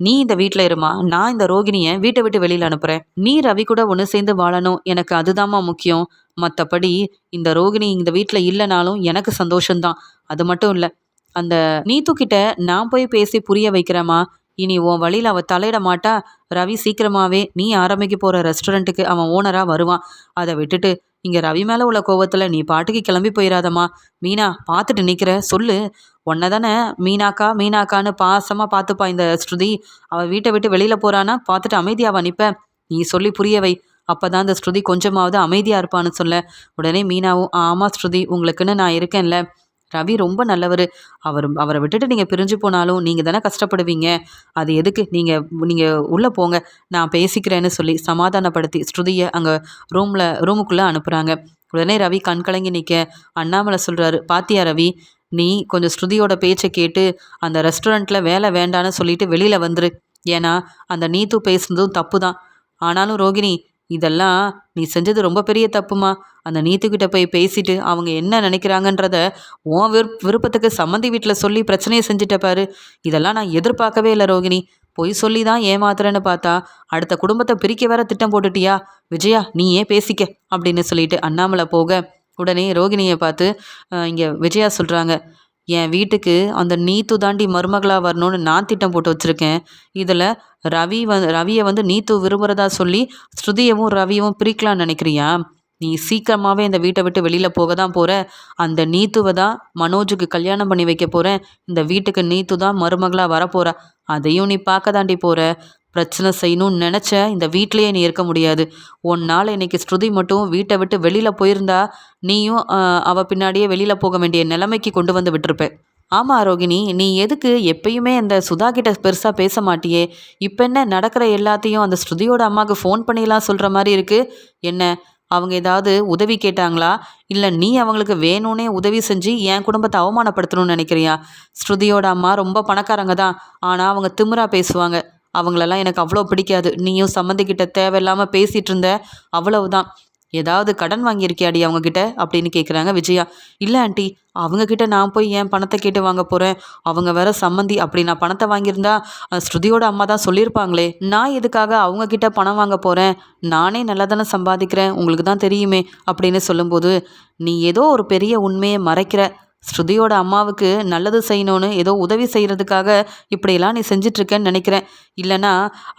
நீ இந்த வீட்டில் இருமா நான் இந்த ரோகிணியை வீட்டை விட்டு வெளியில் அனுப்புகிறேன் நீ ரவி கூட ஒன்று சேர்ந்து வாழணும். எனக்கு அதுதாம்மா முக்கியம். மற்றபடி இந்த ரோகிணி இந்த வீட்டில் இல்லைனாலும் எனக்கு சந்தோஷம்தான். அது மட்டும் இல்லை அந்த நீத்துக்கிட்ட நான் போய் பேசி புரிய வைக்கிறேம்மா. இனி உன் வழியில் அவள் தலையிட மாட்டா. ரவி சீக்கிரமாகவே நீ ஆரம்பிக்க போகிற ரெஸ்டாரண்ட்டுக்கு அவன் ஓனராக வருவான். அதை விட்டுட்டு இங்கே ரவி மேலே உள்ள கோவத்தில் நீ பாட்டுக்கு கிளம்பி போயிடாதம்மா மீனா பார்த்துட்டு நிற்கிற சொல்லு. உன்னை தானே மீனாக்கா மீனாக்கான்னு பாசமாக பார்த்துப்பா இந்த ஸ்ருதி. அவள் வீட்டை விட்டு வெளியில் போகிறான்னா பார்த்துட்டு அமைதியாவா நிற்ப நீ சொல்லி புரியவை அப்போ தான் இந்த ஸ்ருதி கொஞ்சமாவது அமைதியாக இருப்பான்னு சொல்ல. உடனே மீனாவும் ஆமாம் ஸ்ருதி உங்களுக்குன்னு நான் இருக்கேன்ல. ரவி ரொம்ப நல்லவர். அவர் அவரை விட்டுட்டு நீங்கள் பிரிஞ்சு போனாலும் நீங்கள் தானே கஷ்டப்படுவீங்க. அது எதுக்கு? நீங்கள் நீங்கள் உள்ளே போங்க. நான் பேசிக்கிறேன்னு சொல்லி சமாதானப்படுத்தி ஸ்ருதியை அங்கே ரூமில் ரூமுக்குள்ளே அனுப்புகிறாங்க உடனே ரவி கண் கலங்கி நிற்க அண்ணாமலை சொல்கிறாரு பாத்தியா ரவி நீ கொஞ்சம் ஸ்ருதியோட பேச்சை கேட்டு அந்த ரெஸ்டாரண்ட்டில் வேலை வேண்டான்னு சொல்லிட்டு வெளியில் வந்துரு. ஏன்னா அந்த நீத்து பேசுனதும் தப்பு தான் ஆனாலும் ரோகிணி இதெல்லாம் நீ செஞ்சது ரொம்ப பெரிய தப்புமா? அந்த நீத்துக்கிட்ட போய் பேசிட்டு அவங்க என்ன நினைக்கிறாங்கன்றத உன் விருப் விருப்பத்துக்கு சம்மந்தி வீட்டில் சொல்லி பிரச்சனையை செஞ்சுட்ட பாரு. இதெல்லாம் நான் எதிர்பார்க்கவே இல்லை ரோகிணி. பொய் சொல்லி தான் ஏமாத்துறேன்னு பார்த்தா அடுத்த குடும்பத்தை பிரிக்க வேற திட்டம் போட்டுட்டியா? விஜயா நீ ஏன் பேசிக்க? அப்படின்னு சொல்லிட்டு அண்ணாமலை போக உடனே ரோகிணியை பார்த்து இங்கே விஜயா சொல்கிறாங்க என் வீட்டுக்கு அந்த நீத்து தாண்டி மருமகளாக வரணும்னு நான் திட்டம் போட்டு வச்சுருக்கேன். இதில் ரவி வ ரவியை வந்து நீத்து விரும்புகிறதா சொல்லி ஸ்ருதியவும் ரவியவும் பிரிக்கலான்னு நினைக்கிறியா? நீ சீக்கிரமாகவே இந்த வீட்டை விட்டு வெளியில் போக தான் போகிற அந்த நீத்துவை தான் மனோஜுக்கு கல்யாணம் பண்ணி வைக்க போகிறேன் இந்த வீட்டுக்கு நீத்து தான் மருமகளாக வரப்போகிற அதையும் நீ பார்க்க தாண்டி போகிற பிரச்சனை செய்யணும்னு நினச்ச இந்த வீட்லேயே நீ இருக்க முடியாது. நாள் இன்னைக்கு ஸ்ருதி மட்டும் வீட்டை விட்டு வெளியில் போயிருந்தா நீயும் அவள் பின்னாடியே வெளியில் போக வேண்டிய நிலைமைக்கு கொண்டு வந்து விட்டுருப்பேன் ஆமாம் ரோகிணி நீ எதுக்கு எப்பயுமே அந்த சுதா கிட்ட பெருசாக பேச மாட்டியே? இப்போ என்ன நடக்கிற எல்லாத்தையும் அந்த ஸ்ருதியோட அம்மாவுக்கு ஃபோன் பண்ணிலாம் சொல்கிற மாதிரி இருக்குது என்ன அவங்க ஏதாவது உதவி கேட்டாங்களா? இல்லை நீ அவங்களுக்கு வேணும்னே உதவி செஞ்சு என் குடும்பத்தை அவமானப்படுத்தணும்னு நினைக்கிறியா? ஸ்ருதியோட அம்மா ரொம்ப பணக்காரங்க தான். ஆனால் அவங்க திமிரா பேசுவாங்க. அவங்களெல்லாம் எனக்கு அவ்வளோ பிடிக்காது. நீயும் சம்மந்திக்கிட்ட தேவையில்லாமல் பேசிகிட்டு இருந்த அவ்வளவுதான். ஏதாவது கடன் வாங்கியிருக்கியாடி அவங்கக்கிட்ட அப்படின்னு கேட்குறாங்க விஜயா. இல்லை ஆண்டி அவங்கக்கிட்ட நான் போய் ஏன் பணத்தை கேட்டு வாங்க போகிறேன் அவங்க வேற சம்மந்தி அப்படி நான் பணத்தை வாங்கியிருந்தா ஸ்ருதியோட அம்மா தான் சொல்லியிருப்பாங்களே. நான் எதுக்காக அவங்கக்கிட்ட பணம் வாங்க போகிறேன் நானே நல்லா தானே சம்பாதிக்கிறேன்? உங்களுக்கு தான் தெரியுமே அப்படின்னு சொல்லும்போது நீ ஏதோ ஒரு பெரிய உண்மையை மறைக்கிற. ஸ்ருதியோட அம்மாவுக்கு நல்லது செய்யணும்னு ஏதோ உதவி செய்கிறதுக்காக இப்படியெல்லாம் நீ செஞ்சிட்ருக்கேன்னு நினைக்கிறேன். இல்லைனா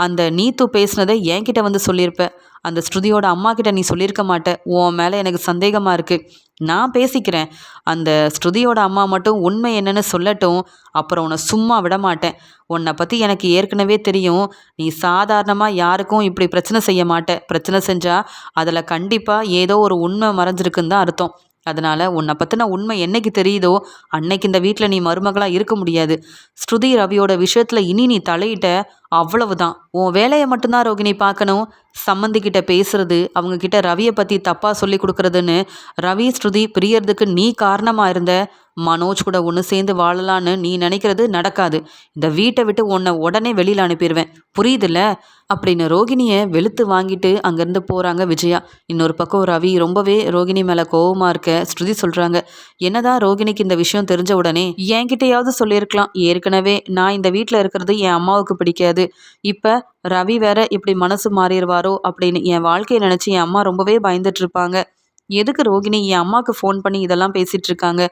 அந்த நீத்து பேசுனதை என்கிட்ட வந்து சொல்லியிருப்ப. அந்த ஸ்ருதியோட அம்மா கிட்ட நீ சொல்லியிருக்க மாட்ட. உன் மேலே எனக்கு சந்தேகமாக இருக்குது நான் பேசிக்கிறேன். அந்த ஸ்ருதியோட அம்மா மட்டும் உண்மை என்னன்னு சொல்லட்டும். அப்புறம் உன்னை சும்மா விட மாட்டேன். உன்னை பற்றி எனக்கு ஏற்கனவே தெரியும். நீ சாதாரணமாக யாருக்கும் இப்படி பிரச்சனை செய்ய மாட்டேன் பிரச்சனை செஞ்சால் அதில் கண்டிப்பாக ஏதோ ஒரு உண்மை மறைஞ்சிருக்குன்னு தான் அர்த்தம். அதனால் உன்னை பற்றின உண்மை என்னைக்கு தெரியுதோ அன்னைக்கு இந்த வீட்டில் நீ மருமகளாக இருக்க முடியாது. ஸ்ருதி ரவியோட விஷயத்தில் இனி நீ தலையிட்ட அவ்வளவுதான். உன் வேலையை மட்டும்தான் ரோகிணி பார்க்கணும். சம்மந்திக்கிட்ட பேசுறது அவங்கக்கிட்ட ரவியை பற்றி தப்பாக சொல்லி கொடுக்குறதுன்னு ரவி ஸ்ருதி பிரியறதுக்கு நீ காரணமாக இருந்த. மனோஜ் கூட ஒன்று சேர்ந்து வாழலான்னு நீ நினைக்கிறது நடக்காது. இந்த வீட்டை விட்டு உன்னை உடனே வெளியில் அனுப்பிடுவேன் புரியுதுல்ல? அப்படின்னு ரோகிணியை வெளுத்து வாங்கிட்டு அங்கேருந்து போகிறாங்க விஜயா. இன்னொரு பக்கம் ரவி ரொம்பவே ரோகிணி மேலே கோவமாக இருக்க ஸ்ருதி சொல்கிறாங்க என்னதான் ரோகிணிக்கு இந்த விஷயம் தெரிஞ்ச உடனே என்கிட்டயாவது சொல்லியிருக்கலாம். ஏற்கனவே நான் இந்த வீட்டில் இருக்கிறது என் அம்மாவுக்கு பிடிக்காது. இப்போ ரவி வேற இப்படி மனசு மாறிடுவாரோ அப்படின்னு என் வாழ்க்கையை நினச்சி என் அம்மா ரொம்பவே பயந்துட்டு இருப்பாங்க. எதுக்கு ரோகிணி என் அம்மாவுக்கு ஃபோன் பண்ணி இதெல்லாம் பேசிகிட்டு இருக்காங்க?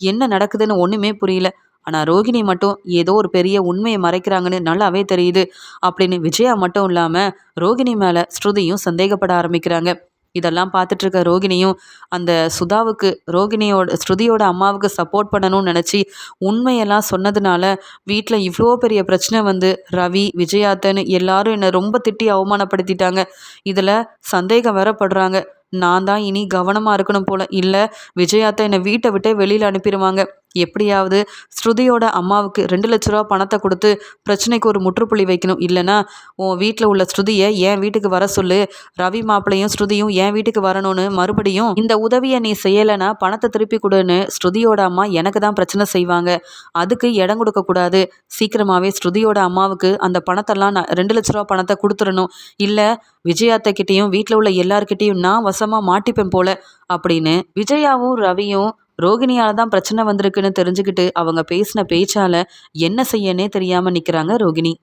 என்ன நடக்குதுன்னு ஒன்றுமே புரியல. ஆனால் ரோகிணி மட்டும் ஏதோ ஒரு பெரிய உண்மையை மறைக்கிறாங்கன்னு நல்லாவே தெரியுது. அப்படின்னு விஜயா மட்டும் இல்லாமல் ரோகிணி மேலே ஸ்ருதியும் சந்தேகப்பட ஆரம்பிக்கிறாங்க. இதெல்லாம் பார்த்துட்டு இருக்க ரோகிணியும் அந்த சுதாவுக்கு ரோகிணியோட ஸ்ருதியோட அம்மாவுக்கு சப்போர்ட் பண்ணணும்னு நினச்சி உண்மையெல்லாம் சொன்னதுனால வீட்டில் இவ்வளோ பெரிய பிரச்சனை வந்து ரவி விஜயாத்தன் எல்லாரும் என்னை ரொம்ப திட்டி அவமானப்படுத்திட்டாங்க. இதில் சந்தேகம் வரப்படுறாங்க நான் தான் இனி கவனமாக இருக்கணும் போல். இல்லை விஜயாத்தா என்னை வீட்டை விட்டே வெளியில் அனுப்பிடுவாங்க எப்படியாவது ஸ்ருதியோட அம்மாவுக்கு ரெண்டு லட்ச ரூபா பணத்தை கொடுத்து பிரச்சனைக்கு ஒரு முற்றுப்புள்ளி வைக்கணும். இல்லைன்னா உன் வீட்டில் உள்ள ஸ்ருதியை என் வீட்டுக்கு வர சொல்லு? ரவி மாப்பிளையும் ஸ்ருதியும் என் வீட்டுக்கு வரணும்னு மறுபடியும் இந்த உதவியை நீ செய்யலைன்னா பணத்தை திருப்பி கொடுன்னு ஸ்ருதியோட அம்மா எனக்கு தான் பிரச்சனை செய்வாங்க. அதுக்கு இடம் கொடுக்கக்கூடாது சீக்கிரமாகவே ஸ்ருதியோட அம்மாவுக்கு அந்த பணத்தெல்லாம் நான் ரெண்டு லட்ச ரூபா பணத்தை கொடுத்துடணும். இல்லை விஜயாத்தக்கிட்டேயும் வீட்டில் உள்ள எல்லார்கிட்டேயும் நான் வசமாக மாட்டிப்பேன் போல அப்படின்னு விஜயாவும் ரவியும் ரோகிணியால தான் பிரச்சனை வந்திருக்குன்னு தெரிஞ்சுக்கிட்டு அவங்க பேசின பேச்சால என்ன செய்யனே தெரியாம நிக்கிறாங்க ரோகிணி.